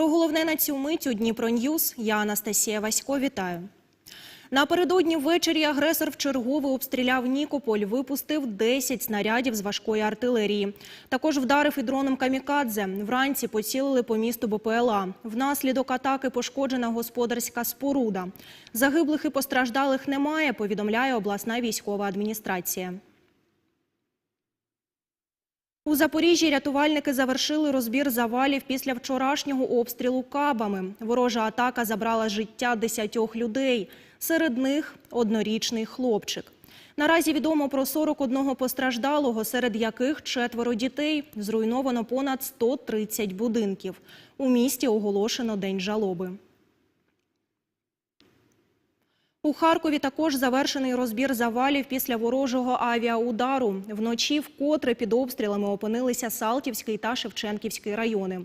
Про головне на цю мить у Дніпро Ньюз я Анастасія Васько. Вітаю. Напередодні ввечері агресор вчергове обстріляв Нікополь, випустив 10 снарядів з важкої артилерії. Також вдарив і дроном камікадзе. Вранці поцілили по місту БПЛА. Внаслідок атаки пошкоджена господарська споруда. Загиблих і постраждалих немає, повідомляє обласна військова адміністрація. У Запоріжжі рятувальники завершили розбір завалів після вчорашнього обстрілу кабами. Ворожа атака забрала життя десятьох людей. Серед них однорічний хлопчик. Наразі відомо про 41 постраждалого, серед яких четверо дітей. Зруйновано понад 130 будинків. У місті оголошено день жалоби. У Харкові також завершений розбір завалів після ворожого авіаудару. Вночі вкотре під обстрілами опинилися Салтівський та Шевченківський райони.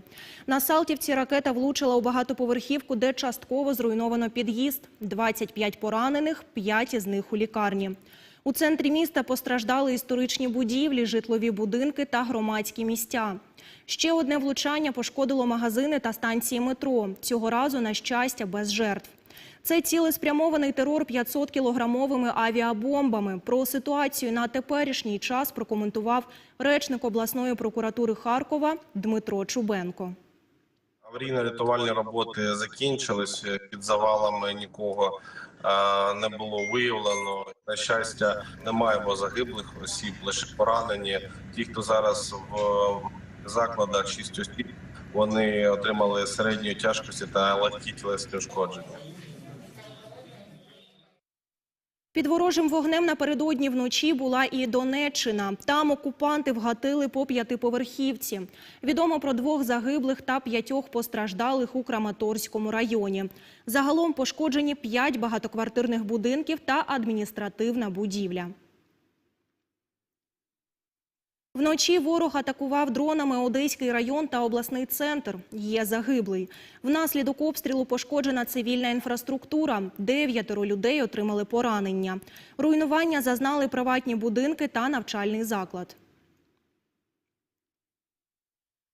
На Салтівці ракета влучила у багатоповерхівку, де частково зруйновано під'їзд. 25 поранених, 5 із них у лікарні. У центрі міста постраждали історичні будівлі, житлові будинки та громадські місця. Ще одне влучання пошкодило магазини та станції метро. Цього разу, на щастя, без жертв. Це цілеспрямований терор 500-кілограмовими авіабомбами. Про ситуацію на теперішній час прокоментував речник обласної прокуратури Харкова Дмитро Чубенко. Аварійно-рятувальні роботи закінчились. Під завалами нікого е, не було виявлено. На щастя, не маємо загиблих осіб, лише поранені. Ті, хто зараз в закладах 6 осіб, вони отримали середньої тяжкості та легкі тілесні ушкодження. Під ворожим вогнем напередодні вночі була і Донеччина. Там окупанти вгатили по п'ятиповерхівці. Відомо про двох загиблих та п'ятьох постраждалих у Краматорському районі. Загалом пошкоджені п'ять багатоквартирних будинків та адміністративна будівля. Вночі ворог атакував дронами Одеський район та обласний центр. Є загиблий. Внаслідок обстрілу пошкоджена цивільна інфраструктура. Дев'ятеро людей отримали поранення. Руйнування зазнали приватні будинки та навчальний заклад.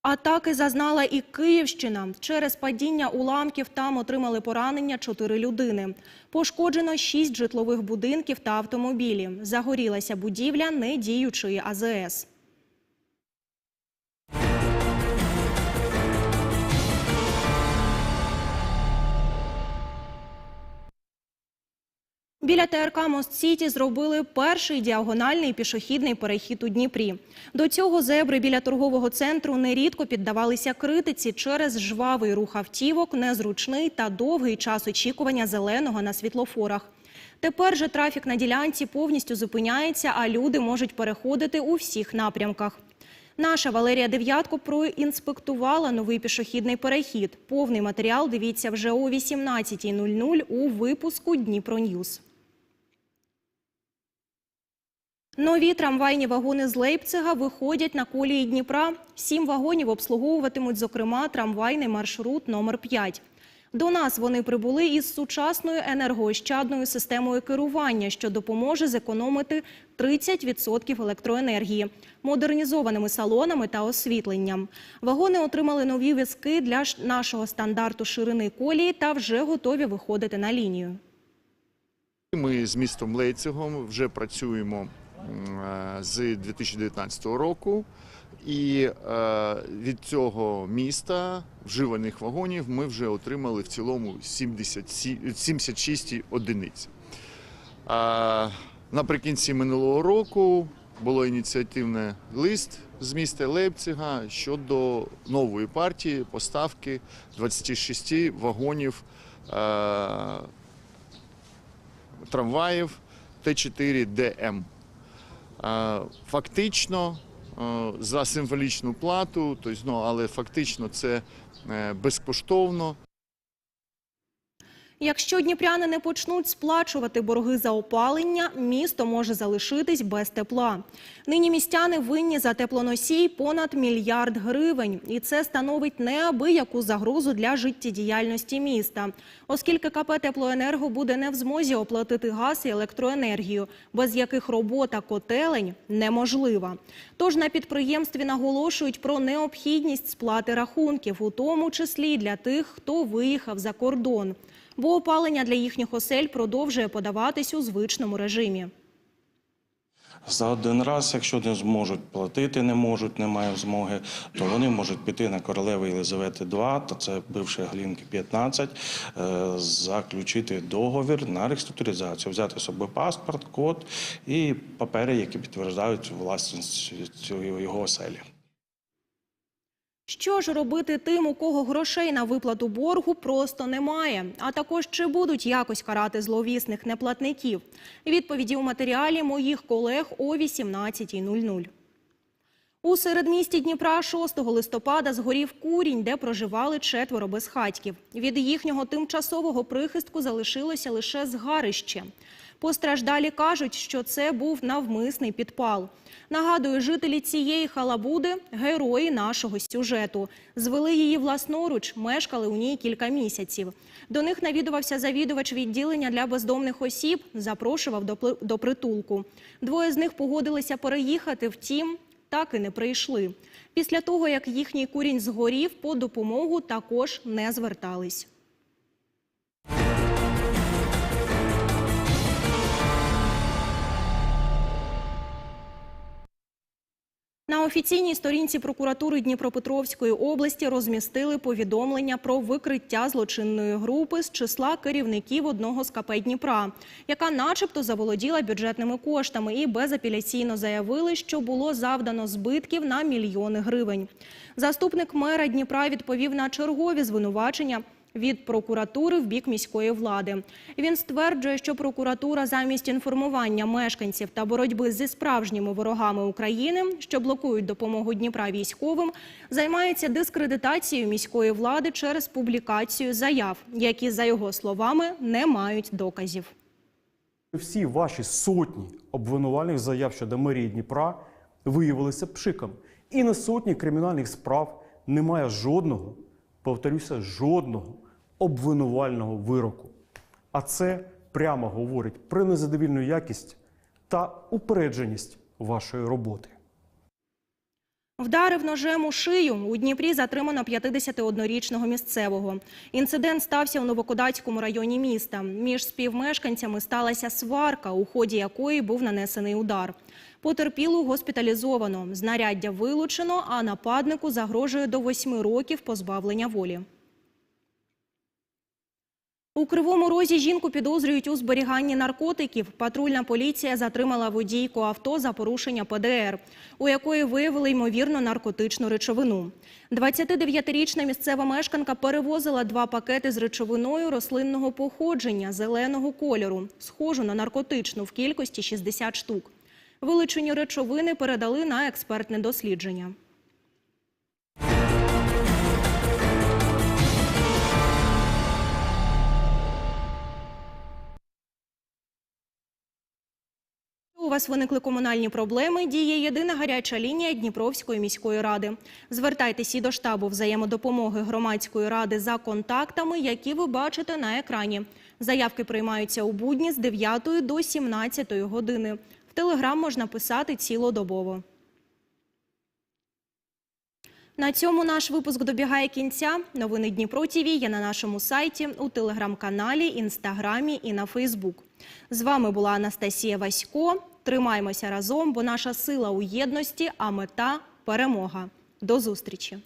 Атаки зазнала і Київщина. Через падіння уламків там отримали поранення чотири людини. Пошкоджено шість житлових будинків та автомобілі. Загорілася будівля недіючої АЗС. Біля ТРК Мост-Сіті зробили перший діагональний пішохідний перехід у Дніпрі. До цього зебри біля торгового центру нерідко піддавалися критиці через жвавий рух автівок, незручний та довгий час очікування зеленого на світлофорах. Тепер же трафік на ділянці повністю зупиняється, а люди можуть переходити у всіх напрямках. Наша Валерія Дев'ятко проінспектувала новий пішохідний перехід. Повний матеріал дивіться вже о 18.00 у випуску Дніпро Ньюз. Нові трамвайні вагони з Лейпцига виходять на колії Дніпра. Сім вагонів обслуговуватимуть, зокрема, трамвайний маршрут номер 5. До нас вони прибули із сучасною енергоощадною системою керування, що допоможе зекономити 30% електроенергії, модернізованими салонами та освітленням. Вагони отримали нові візки для нашого стандарту ширини колії та вже готові виходити на лінію. Ми з містом Лейцигом вже працюємо з 2019 року, і е, від цього міста вживаних вагонів ми вже отримали в цілому 77 76 одиниць. Наприкінці минулого року було ініціативний лист з міста Лейпцига щодо нової партії поставки 26 вагонів е, трамваїв Т4ДМ. Фактично е, за символічну плату, тобто, ну, але фактично це е, безкоштовно. Якщо дніпряни не почнуть сплачувати борги за опалення, місто може залишитись без тепла. Нині містяни винні за теплоносій понад мільярд гривень, і це становить неабияку загрозу для життєдіяльності міста, оскільки КП «Теплоенерго» буде не в змозі оплатити газ і електроенергію, без яких робота котелень неможлива. Тож на підприємстві наголошують про необхідність сплати рахунків, у тому числі для тих, хто виїхав за кордон. Бо опалення для їхніх осель продовжує подаватись у звичному режимі. За один раз, якщо не зможуть платити, не можуть, немає змоги, то вони можуть піти на королеви Єлизавети 2, то це бивши Глінки 15, е, заключити договір на реструктуризацію, взяти з собою паспорт, код і папери, які підтверджують власність його оселі. Що ж робити тим, у кого грошей на виплату боргу просто немає? А також чи будуть якось карати зловісних неплатників? Відповіді у матеріалі моїх колег о 18.00. У середмісті Дніпра 6 листопада згорів курінь, де проживали четверо безхатьків. Від їхнього тимчасового прихистку залишилося лише згарище. Постраждалі кажуть, що це був навмисний підпал. Нагадую, жителі цієї халабуди – герої нашого сюжету. Звели її власноруч, мешкали у ній кілька місяців. До них навідувався завідувач відділення для бездомних осіб, запрошував до до притулку. Двоє з них погодилися переїхати, втім, так і не прийшли. Після того, як їхній курінь згорів, по допомогу також не звертались. Офіційній сторінці прокуратури Дніпропетровської області розмістили повідомлення про викриття злочинної групи з числа керівників одного з КП Дніпра, яка начебто заволоділа бюджетними коштами і безапеляційно заявили, що було завдано збитків на мільйони гривень. Заступник мера Дніпра відповів на чергові звинувачення від прокуратури в бік міської влади. Він стверджує, що прокуратура замість інформування мешканців та боротьби зі справжніми ворогами України, що блокують допомогу Дніпра військовим, займається дискредитацією міської влади через публікацію заяв, які, за його словами, не мають доказів. Всі ваші сотні обвинувальних заяв щодо мерії Дніпра виявилися пшиком. І на сотні кримінальних справ немає жодного, повторюся, жодного обвинувального вироку. А це прямо говорить про незадовільну якість та упередженість вашої роботи. Вдарив ножем у шию. У Дніпрі затримано 51-річного місцевого. Інцидент стався у Новокодацькому районі міста. Між співмешканцями сталася сварка, у ході якої був нанесений удар. Потерпілу госпіталізовано. Знаряддя вилучено, а нападнику загрожує до 8 років позбавлення волі. У Кривому Розі жінку підозрюють у зберіганні наркотиків. Патрульна поліція затримала водійку авто за порушення ПДР, у якої виявили ймовірно наркотичну речовину. 29-річна місцева мешканка перевозила два пакети з речовиною рослинного походження зеленого кольору, схожу на наркотичну в кількості 60 штук. Вилучені речовини передали на експертне дослідження. У вас виникли комунальні проблеми? Діє єдина гаряча лінія Дніпровської міської ради. Звертайтеся до штабу взаємодопомоги громадської ради за контактами, які ви бачите на екрані. Заявки приймаються у будні з 9 до 17 години. В телеграм можна писати цілодобово. На цьому наш випуск добігає кінця. Новини Дніпро ТІВІ є на нашому сайті, у телеграм-каналі, інстаграмі і на Фейсбук. З вами була Анастасія Васько. Тримаймося разом, бо наша сила у єдності, а мета перемога. До зустрічі!